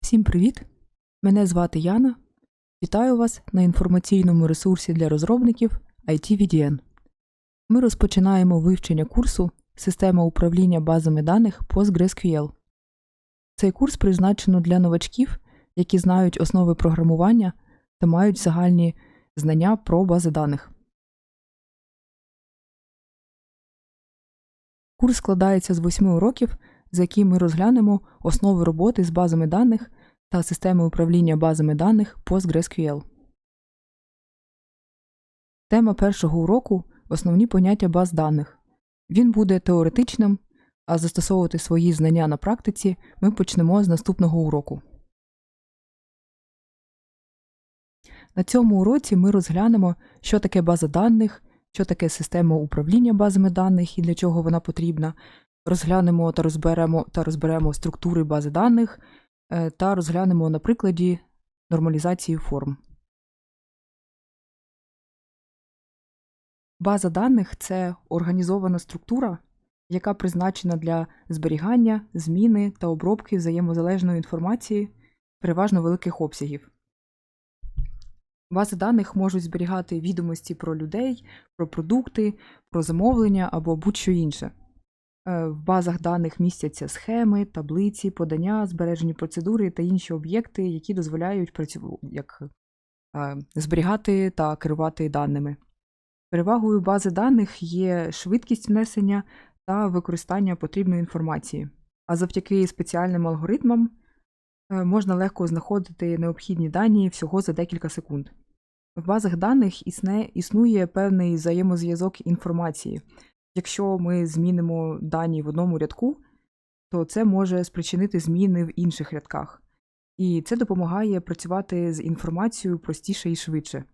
Всім привіт! Мене звати Яна. Вітаю вас на інформаційному ресурсі для розробників ITVDN. Ми розпочинаємо вивчення курсу Система управління базами даних PostgreSQL. Цей курс призначено для новачків, які знають основи програмування та мають загальні знання про бази даних. Курс складається з восьми уроків, за які ми розглянемо основи роботи з базами даних та системи управління базами даних PostgreSQL. Тема першого уроку основні поняття баз даних. Він буде теоретичним, а застосовувати свої знання на практиці ми почнемо з наступного уроку. На цьому уроці ми розглянемо, що таке база даних, що таке система управління базами даних і для чого вона потрібна. Розглянемо та розберемо та розберемо структури бази даних е, та розглянемо на прикладі нормалізації форм. База даних це організована структура, яка призначена для зберігання, зміни та обробки взаємозалежної інформації переважно великих обсягів. Бази даних можуть зберігати відомості про людей, про продукти, про замовлення або будь-що інше. Е, В базах даних містяться схеми, таблиці, подання, збережені процедури та інші об'єкти, які дозволяють працю... як, е, зберігати та керувати даними. Перевагою бази даних є швидкість внесення та використання потрібної інформації, а завдяки спеціальним алгоритмам е, можна легко знаходити необхідні дані всього за декілька секунд. В базах даних існе, існує певний взаємозв'язок інформації. Якщо ми змінимо дані в одному рядку, то це може спричинити зміни в інших рядках. І це допомагає працювати з інформацією простіше і швидше.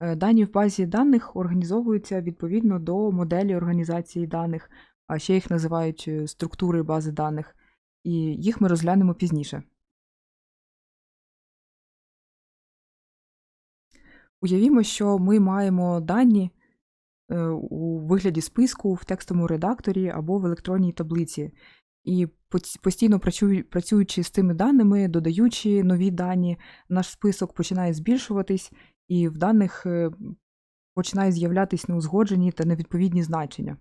Е, Дані в базі даних організовуються відповідно до моделі організації даних, а ще їх називають е, структури бази даних, і їх ми розглянемо пізніше. Уявімо, що ми маємо дані е, у вигляді списку в текстовому редакторі або в електронній таблиці. І постійно працюючи з цими даними, додаючи нові дані, наш список починає збільшуватись, і в даних е, починає з'являтися неузгоджені та невідповідні значення.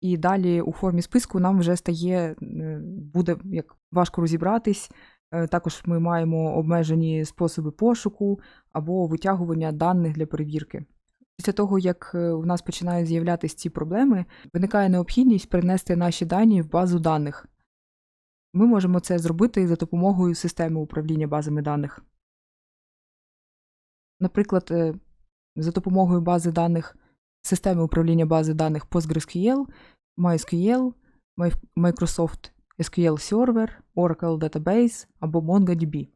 І далі у формі списку нам вже стає, е, буде як важко розібратись. Е, Також ми маємо обмежені способи пошуку або витягування даних для перевірки. Після того, як е, у нас починають з'являтися ці проблеми, виникає необхідність перенести наші дані в базу даних. Ми можемо це зробити за допомогою системи управління базами даних. Наприклад, е, за допомогою бази даних системи управління бази даних PostgreSQL, MySQL, Microsoft SQL Server, Oracle Database або MongoDB.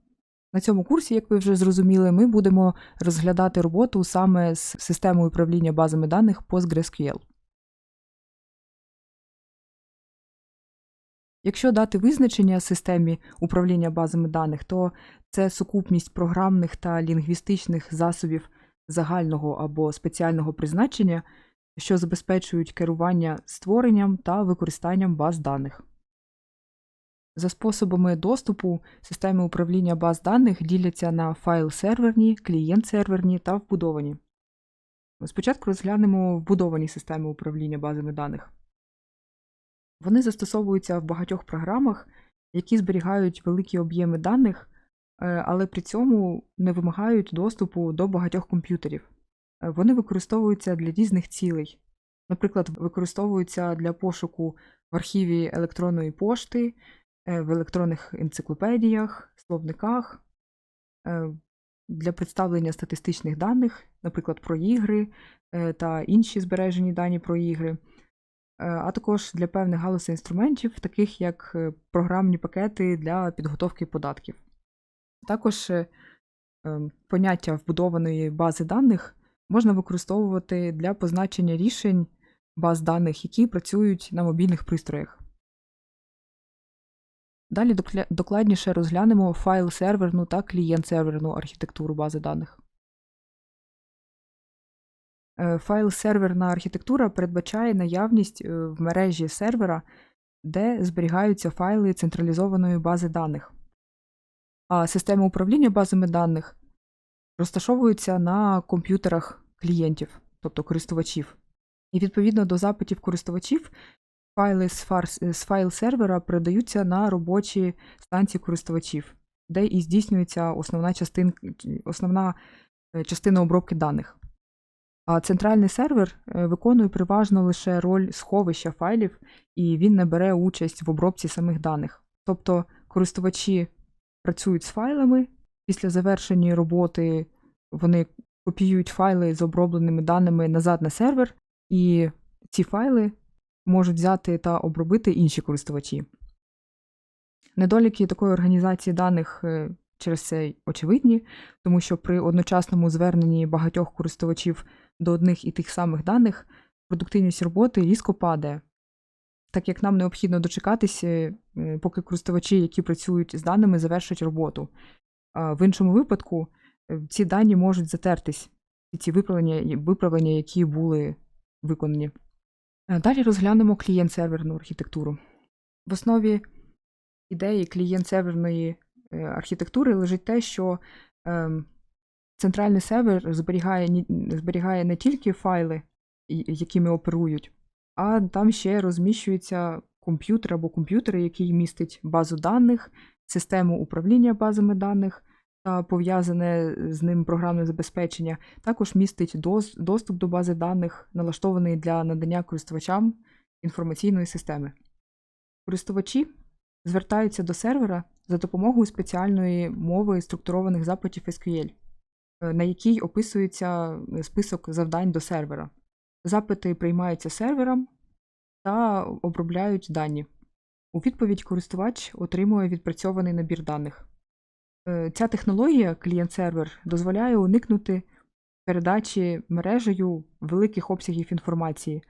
На цьому курсі, як ви вже зрозуміли, ми будемо розглядати роботу саме з системою управління базами даних PostgreSQL. Якщо дати визначення системі управління базами даних, то це сукупність програмних та лінгвістичних засобів загального або спеціального призначення, що забезпечують керування створенням та використанням баз даних. За способами доступу системи управління баз даних діляться на файл-серверні, клієнт-серверні та вбудовані. Спочатку розглянемо вбудовані системи управління базами даних. Вони застосовуються в багатьох програмах, які зберігають великі об'єми даних, е, але при цьому не вимагають доступу до багатьох комп'ютерів. Е, Вони використовуються для різних цілей. Наприклад, використовуються для пошуку в архіві електронної пошти, в електронних енциклопедіях, словниках, е, для представлення статистичних даних, наприклад, про ігри е, та інші збережені дані про ігри, е, а також для певних галузей інструментів, таких як е, програмні пакети для підготовки податків. Також е, е, поняття вбудованої бази даних можна використовувати для позначення рішень баз даних, які працюють на мобільних пристроях. Далі докладніше розглянемо файл-серверну та клієнт-серверну архітектуру бази даних. Е, Файл-серверна архітектура передбачає наявність е, в мережі сервера, де зберігаються файли централізованої бази даних. А система управління базами даних розташовується на комп'ютерах клієнтів, тобто користувачів. І відповідно до запитів користувачів, файли з, фар... з файл сервера передаються на робочі станції користувачів, де і здійснюється основна, частин... основна е, частина обробки даних. А центральний сервер е, виконує переважно лише роль сховища файлів, і він не бере участь в обробці самих даних. Тобто користувачі працюють з файлами, після завершення роботи вони копіюють файли з обробленими даними назад на сервер, і ці файли можуть взяти та обробити інші користувачі. Недоліки такої організації даних е, через це очевидні, тому що при одночасному зверненні багатьох користувачів до одних і тих самих даних продуктивність роботи різко падає, так як нам необхідно дочекатися, е, поки користувачі, які працюють з даними, завершать роботу. В іншому випадку е, ці дані можуть затертись, і ці виправлення, виправлення, які були виконані. Е, Далі розглянемо клієнт-серверну архітектуру. В основі ідеї клієнт-серверної е, архітектури лежить те, що ем, центральний сервер зберігає, зберігає не тільки файли, якими оперують, а там ще розміщується комп'ютер або комп'ютер, який містить базу даних, систему управління базами даних та пов'язане з ним програмне забезпечення. Також містить дос- доступ до бази даних, налаштований для надання користувачам інформаційної системи. Користувачі звертаються до сервера за допомогою спеціальної мови структурованих запитів SQL, е, на якій описується е, список завдань до сервера. Запити приймаються сервером та обробляють дані. У відповідь користувач отримує відпрацьований набір даних. Е, Ця технологія клієнт-сервер дозволяє уникнути передачі мережею великих обсягів інформації,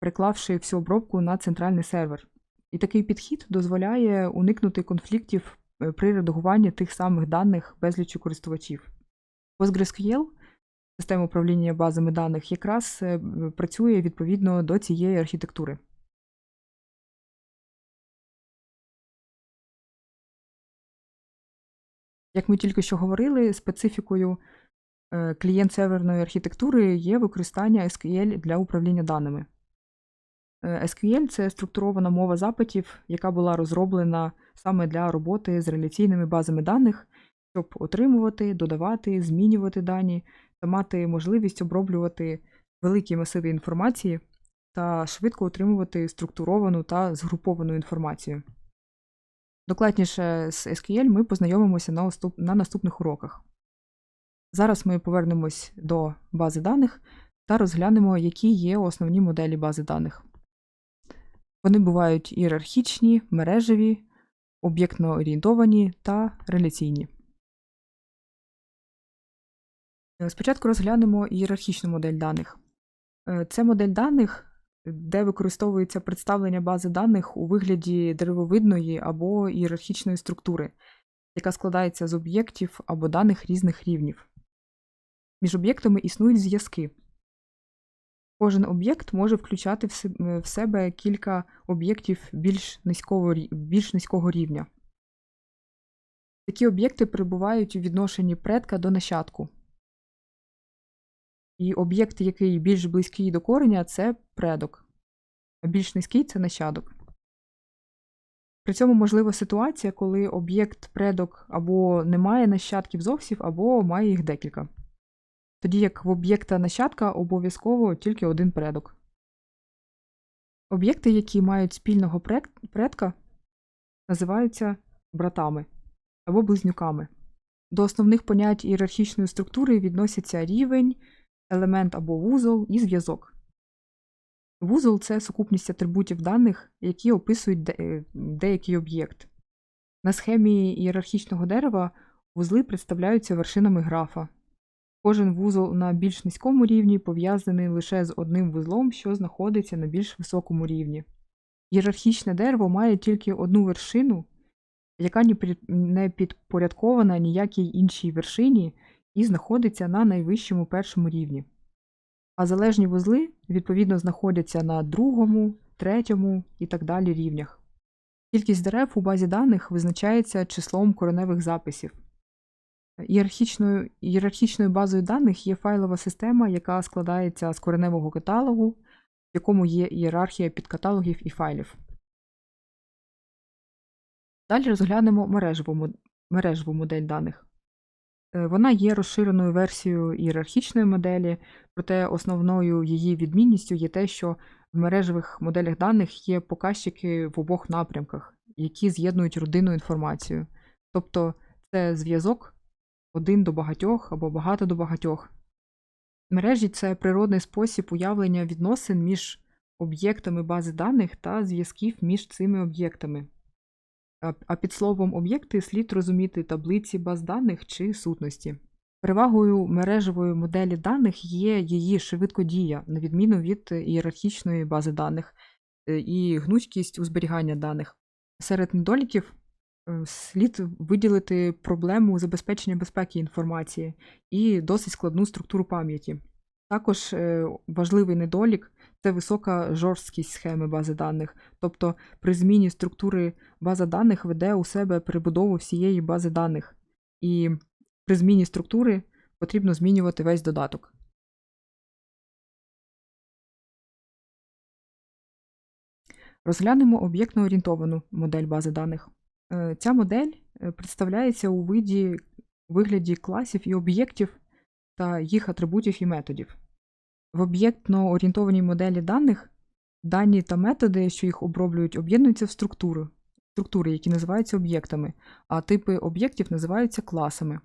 приклавши всю обробку на центральний сервер. І такий підхід дозволяє уникнути конфліктів е, при редагуванні тих самих даних безлічу користувачів. PostgreSQL, система управління базами даних, якраз е, працює відповідно до цієї архітектури. Як ми тільки що говорили, специфікою е, клієнт-серверної архітектури є використання SQL для управління даними. Е, SQL це структурована мова запитів, яка була розроблена саме для роботи з реляційними базами даних, щоб отримувати, додавати, змінювати дані та мати можливість оброблювати великі масиви інформації та швидко отримувати структуровану та згруповану інформацію. Докладніше з SQL ми познайомимося на, на наступних уроках. Зараз ми повернемось до бази даних та розглянемо, які є основні моделі бази даних. Вони бувають ієрархічні, мережеві, об'єктно орієнтовані та реляційні. Е, Спочатку розглянемо ієрархічну модель даних. Е, Це модель даних, де використовується представлення бази даних у вигляді деревовидної або ієрархічної структури, яка складається з об'єктів або даних різних рівнів. Між об'єктами існують зв'язки. Кожен об'єкт може включати в е, себе кілька об'єктів більш низького, більш низького рівня. Такі об'єкти перебувають у відношенні предка до нащадку. І об'єкт, який більш близький до кореня, це предок, а більш низький це нащадок. При цьому можлива ситуація, коли об'єкт предок або не має нащадків зовсім, або має їх декілька. Тоді як в об'єкта нащадка обов'язково тільки один предок. Об'єкти, які мають спільного предка, називаються братами або близнюками. До основних понять ієрархічної структури відносяться рівень, елемент або вузол і зв'язок. Вузол це сукупність атрибутів даних, які описують де- деякий об'єкт. На схемі ієрархічного дерева вузли представляються вершинами графа. Кожен вузол на більш низькому рівні пов'язаний лише з одним вузлом, що знаходиться на більш високому рівні. Ієрархічне дерево має тільки одну вершину, яка не підпорядкована ніякій іншій вершині і знаходиться на найвищому першому рівні. а залежні вузли відповідно знаходяться на другому, третьому і так далі рівнях. Кількість дерев у базі даних визначається числом кореневих записів. Ієрархічною, ієрархічною базою даних є файлова система, яка складається з кореневого каталогу, в якому є ієрархія підкаталогів і файлів. Далі розглянемо мережеву, мережеву модель даних. Е, Вона є розширеною версією ієрархічної моделі, проте основною її відмінністю є те, що в мережевих моделях даних є показчики в обох напрямках, які з'єднують родинну інформацію. Тобто це зв'язок один до багатьох або багато до багатьох. Мережі це природний спосіб уявлення відносин між об'єктами бази даних та зв'язків між цими об'єктами. А- під словом об'єкти слід розуміти таблиці баз даних чи сутності. Перевагою мережевої моделі даних є її швидкодія, на відміну від ієрархічної бази даних, е, і гнучкість у зберігання даних. Серед недоліків е, слід виділити проблему забезпечення безпеки інформації і досить складну структуру пам'яті. Також е, важливий недолік це висока жорсткість схеми бази даних, тобто при зміні структури база даних веде у себе перебудову всієї бази даних, і при зміні структури потрібно змінювати весь додаток. Розглянемо об'єктно орієнтовану модель бази даних. Е, Ця модель е, представляється у виді, вигляді класів і об'єктів та їх атрибутів і методів. В об'єктно орієнтованій моделі даних дані та методи, що їх оброблюють, об'єднуються в структури, структури, які називаються об'єктами, а типи об'єктів називаються класами.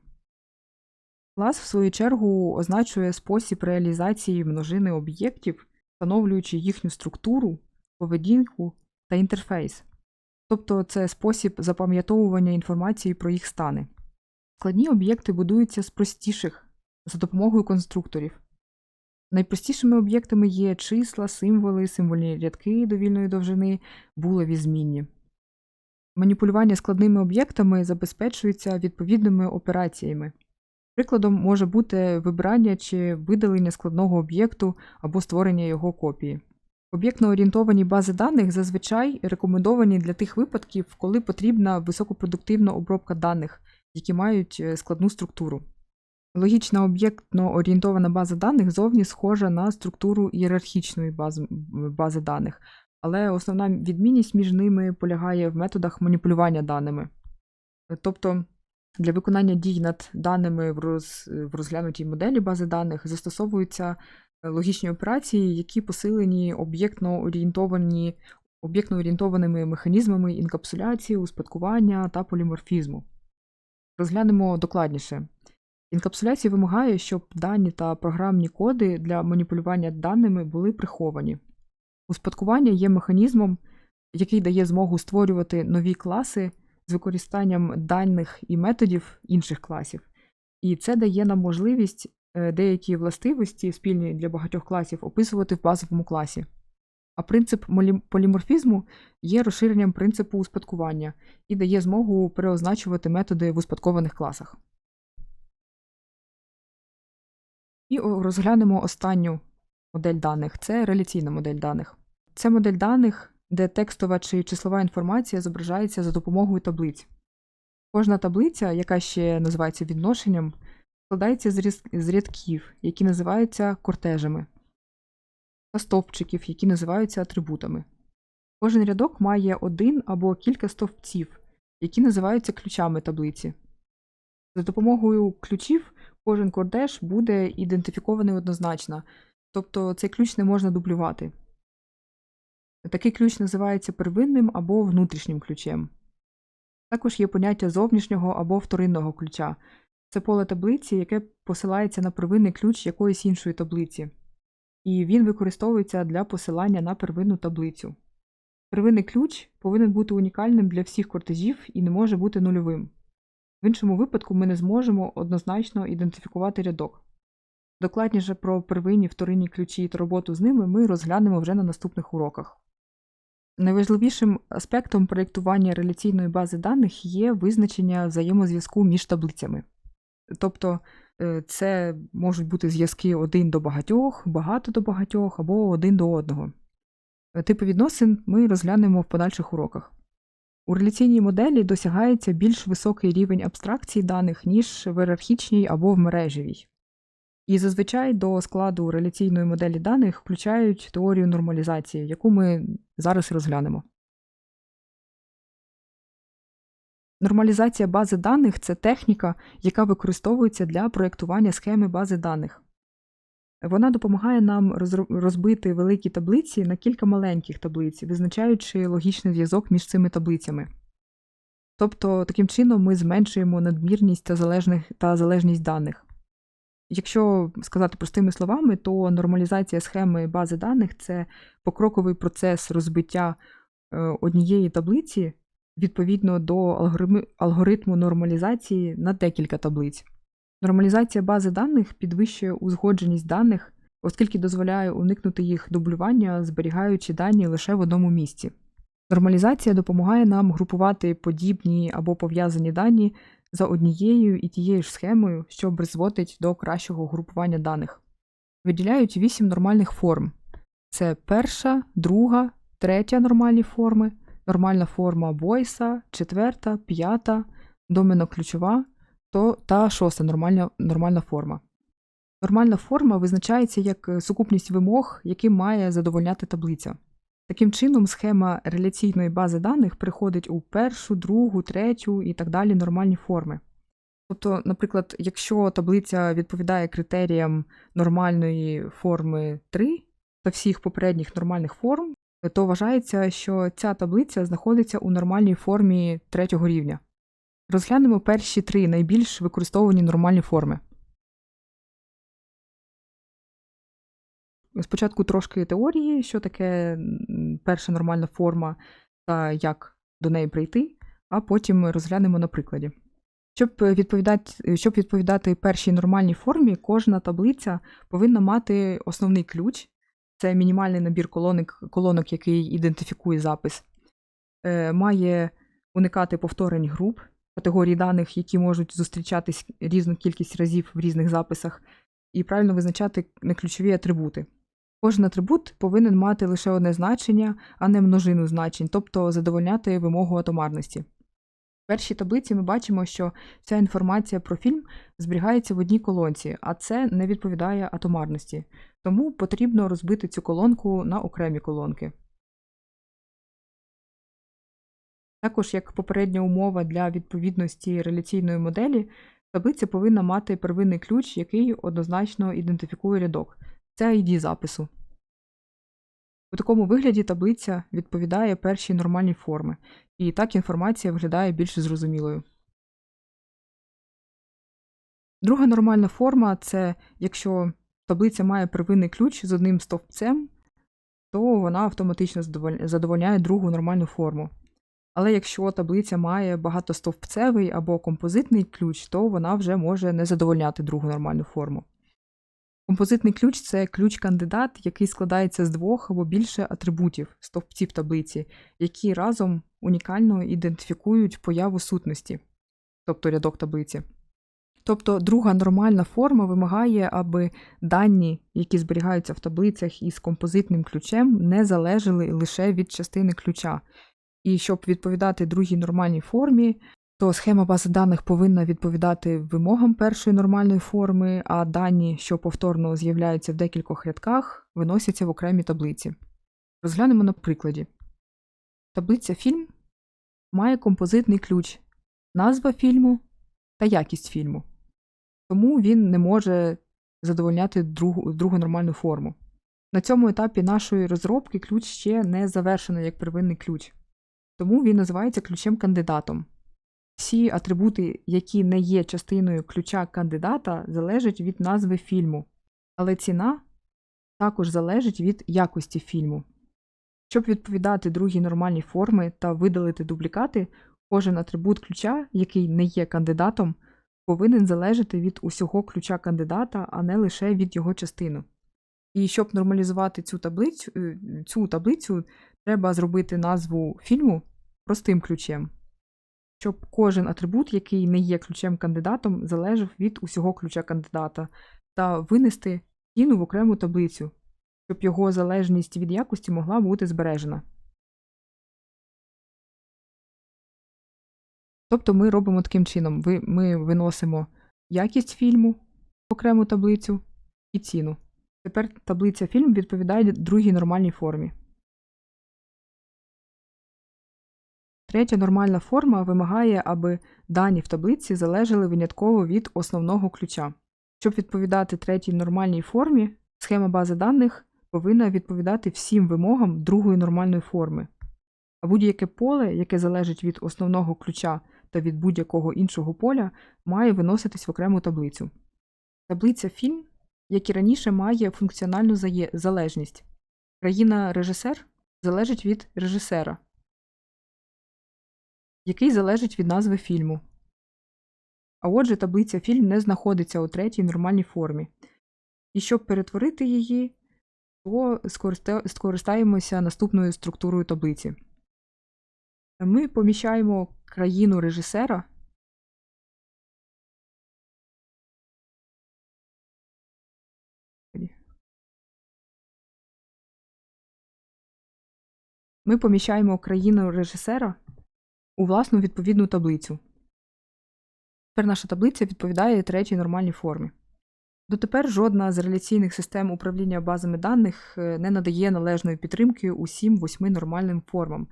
Клас, в свою чергу, означує спосіб реалізації множини об'єктів, встановлюючи їхню структуру, поведінку та інтерфейс. Тобто це спосіб запам'ятовування інформації про їх стани. Складні об'єкти будуються з простіших за допомогою конструкторів. Найпростішими об'єктами є числа, символи, символьні рядки довільної довжини, булеві змінні. Маніпулювання складними об'єктами забезпечується відповідними операціями. Прикладом може бути вибирання чи видалення складного об'єкту або створення його копії. Об'єктно орієнтовані бази даних зазвичай рекомендовані для тих випадків, коли потрібна високопродуктивна обробка даних, які мають е, складну структуру. Логічна об'єктно орієнтована база даних зовні схожа на структуру ієрархічної бази, бази даних, але основна відмінність між ними полягає в методах маніпулювання даними. Тобто для виконання дій над даними в, роз, в розглянутій моделі бази даних застосовуються е, логічні операції, які посилені об'єктно об'єктно орієнтованими механізмами інкапсуляції, успадкування та поліморфізму. Розглянемо докладніше. Інкапсуляція вимагає, щоб дані та програмні коди для маніпулювання даними були приховані. Успадкування є механізмом, який дає змогу створювати нові класи з використанням даних і методів інших класів. І це дає нам можливість е, деякі властивості, спільні для багатьох класів, описувати в базовому класі. А принцип поліморфізму є розширенням принципу успадкування і дає змогу переозначувати методи в успадкованих класах. І розглянемо останню модель даних це реляційна модель даних. Це модель даних, де текстова чи числова інформація зображається за допомогою таблиць. Кожна таблиця, яка ще називається відношенням, складається з рядків, які називаються кортежами, та стовпчиків, які називаються атрибутами. Кожен рядок має один або кілька стовпців, які називаються ключами таблиці. За допомогою ключів кожен кордеж буде ідентифікований однозначно, тобто цей ключ не можна дублювати. Такий ключ називається первинним або внутрішнім ключем. Також є поняття зовнішнього або вторинного ключа. Це поле таблиці, яке посилається на первинний ключ якоїсь іншої таблиці, і він використовується для посилання на первинну таблицю. Первинний ключ повинен бути унікальним для всіх кортежів і не може бути нульовим. В іншому випадку ми не зможемо однозначно ідентифікувати рядок. Докладніше про первинні вторинні ключі та роботу з ними ми розглянемо вже на наступних уроках. Найважливішим аспектом проєктування реляційної бази даних є визначення взаємозв'язку між таблицями. Тобто Е, Це можуть бути зв'язки один до багатьох, багато до багатьох або один до одного. Е, Типи відносин ми розглянемо в подальших уроках. У реляційній моделі досягається більш високий рівень абстракції даних, ніж в ієрархічній або в мережевій. І зазвичай до складу реляційної моделі даних включають теорію нормалізації, яку ми зараз розглянемо. Нормалізація бази даних це техніка, яка використовується для проєктування схеми бази даних. Вона допомагає нам розбити великі таблиці на кілька маленьких таблиць, визначаючи логічний зв'язок між цими таблицями. Тобто, таким чином ми зменшуємо надмірність та, залежних, та залежність даних. Якщо сказати простими словами, то нормалізація схеми бази даних це покроковий процес розбиття е, однієї таблиці відповідно до алгоритму нормалізації на декілька таблиць. Нормалізація бази даних підвищує узгодженість даних, оскільки дозволяє уникнути їх дублювання, зберігаючи дані лише в одному місці. Нормалізація допомагає нам групувати подібні або пов'язані дані за однією і тією ж схемою, що призводить до кращого групування даних. Виділяють вісім нормальних форм: це перша, друга, третя нормальні форми, нормальна форма Бойса, четверта, п'ята, домено-ключова то, та шоста нормальна, нормальна форма. Нормальна форма визначається як е, сукупність вимог, яким має задовольняти таблиця. Таким чином, схема реляційної бази даних приходить у першу, другу, третю і так далі нормальні форми. Тобто, наприклад, якщо таблиця відповідає критеріям нормальної форми 3 та всіх попередніх нормальних форм, то вважається, що ця таблиця знаходиться у нормальній формі третього рівня. Розглянемо перші три найбільш використовані нормальні форми. Спочатку трошки теорії, що таке перша нормальна форма та як до неї прийти, а потім розглянемо на прикладі. Щоб відповідати, щоб відповідати першій нормальній формі, кожна таблиця повинна мати основний ключ це мінімальний набір колонок, колонок який ідентифікує запис, е, має уникати повторень груп, категорій даних, які можуть зустрічатись різну кількість разів в різних записах, і правильно визначати неключові атрибути. Кожен атрибут повинен мати лише одне значення, а не множину значень, тобто задовольняти вимогу атомарності. В першій таблиці ми бачимо, що вся інформація про фільм зберігається в одній колонці, а це не відповідає атомарності. Тому потрібно розбити цю колонку на окремі колонки. Також, як попередня умова для відповідності реляційної моделі, таблиця повинна мати первинний ключ, який однозначно ідентифікує рядок. Це ID запису. У такому вигляді таблиця відповідає першій нормальній форми, і так інформація виглядає більш зрозумілою. Друга нормальна форма це якщо таблиця має первинний ключ з одним стовпцем, то вона автоматично задовольняє другу нормальну форму. Але якщо таблиця має багатостовпцевий або композитний ключ, то вона вже може не задовольняти другу нормальну форму. Композитний ключ це ключ-кандидат, який складається з двох або більше атрибутів стовпців таблиці, які разом унікально ідентифікують появу сутності, тобто рядок таблиці. Тобто друга нормальна форма вимагає, аби дані, які зберігаються в таблицях із композитним ключем, не залежали лише від частини ключа. І щоб відповідати другій нормальній формі, то схема бази даних повинна відповідати вимогам першої нормальної форми, а дані, що повторно з'являються в декількох рядках, виносяться в окремі таблиці. Розглянемо на прикладі. Таблиця фільм має композитний ключ, назва фільму та якість фільму. Тому він не може задовольняти другу, другу нормальну форму. На цьому етапі нашої розробки ключ ще не завершено як первинний ключ. Тому він називається ключем-кандидатом. Всі атрибути, які не є частиною ключа кандидата, залежать від назви фільму, але ціна також залежить від якості фільму. Щоб відповідати другій нормальній форми та видалити дублікати, кожен атрибут ключа, який не є кандидатом, повинен залежати від усього ключа кандидата, а не лише від його частини. І щоб нормалізувати цю таблицю, е, цю таблицю треба зробити назву фільму простим ключем. щоб кожен атрибут, який не є ключем кандидатом, залежав від усього ключа кандидата, та винести ціну в окрему таблицю, щоб його залежність від якості могла бути збережена. Тобто ми робимо таким чином: ми виносимо якість фільму в окрему таблицю і ціну. Тепер таблиця фільм відповідає другій нормальній формі. Третя нормальна форма вимагає, аби дані в таблиці залежали винятково від основного ключа. Щоб відповідати третій нормальній формі, схема бази даних повинна відповідати всім вимогам другої нормальної форми. А будь-яке поле, яке залежить від основного ключа та від будь-якого іншого поля, має виноситись в окрему таблицю. Таблиця фільм, як і раніше, має функціональну залежність. Країна режисер залежить від режисера, який залежить від назви фільму. А отже, таблиця фільм не знаходиться у третій нормальній формі. І щоб перетворити її, то скористаємося наступною структурою таблиці. Ми поміщаємо країну режисера Ми поміщаємо країну режисера у власну відповідну таблицю. Тепер наша таблиця відповідає третій нормальній формі. Дотепер жодна з реляційних систем управління базами даних е, не надає належної підтримки усім восьми нормальним формам.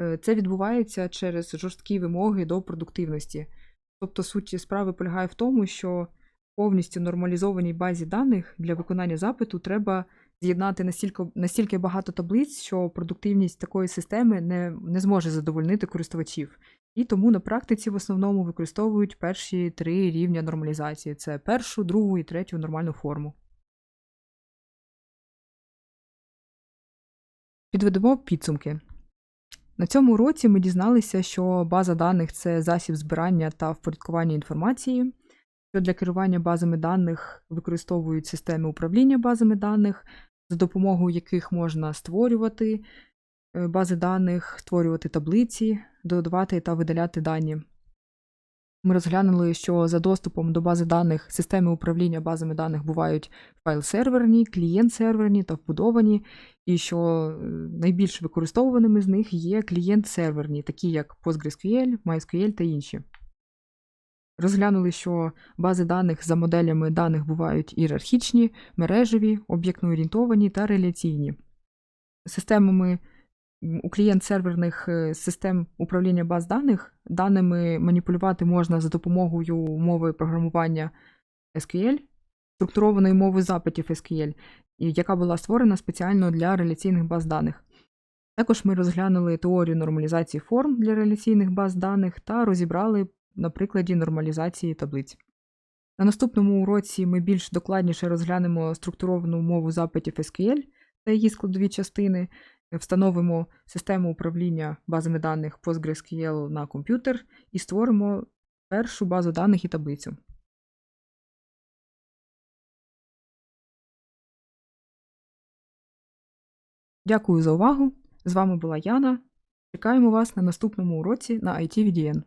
Е, Це відбувається через жорсткі вимоги до продуктивності. Тобто суть справи полягає в тому, що повністю нормалізованій базі даних для виконання запиту треба з'єднати настільки, настільки багато таблиць, що продуктивність такої системи не, не зможе задовольнити користувачів. І тому на практиці в основному використовують перші три рівня нормалізації: це першу, другу і третю нормальну форму. Підведемо підсумки. На цьому уроці ми дізналися, що база даних це засіб збирання та впорядкування інформації, що для керування базами даних використовують системи управління базами даних, за допомогою яких можна створювати е, бази даних, створювати таблиці, додавати та видаляти дані. Ми розглянули, що за доступом до бази даних системи управління базами даних бувають файл-серверні, клієнт-серверні та вбудовані, і що е, найбільш використовуваними з них є клієнт-серверні, такі як PostgreSQL, MySQL та інші. Розглянули, що бази даних за моделями даних бувають ієрархічні, мережеві, об'єктно-орієнтовані та реляційні. Системами у клієнт-серверних е, систем управління баз даних даними маніпулювати можна за допомогою мови програмування SQL, структурованої мови запитів SQL, яка була створена спеціально для реляційних баз даних. Також ми розглянули теорію нормалізації форм для реляційних баз даних та розібрали на прикладі нормалізації таблиць. На наступному уроці ми більш докладніше розглянемо структуровану мову запитів SQL та її складові частини, встановимо систему управління базами даних PostgreSQL на комп'ютер і створимо першу базу даних і таблицю. Дякую за увагу! З вами була Яна. Чекаємо вас на наступному уроці на IT VDN.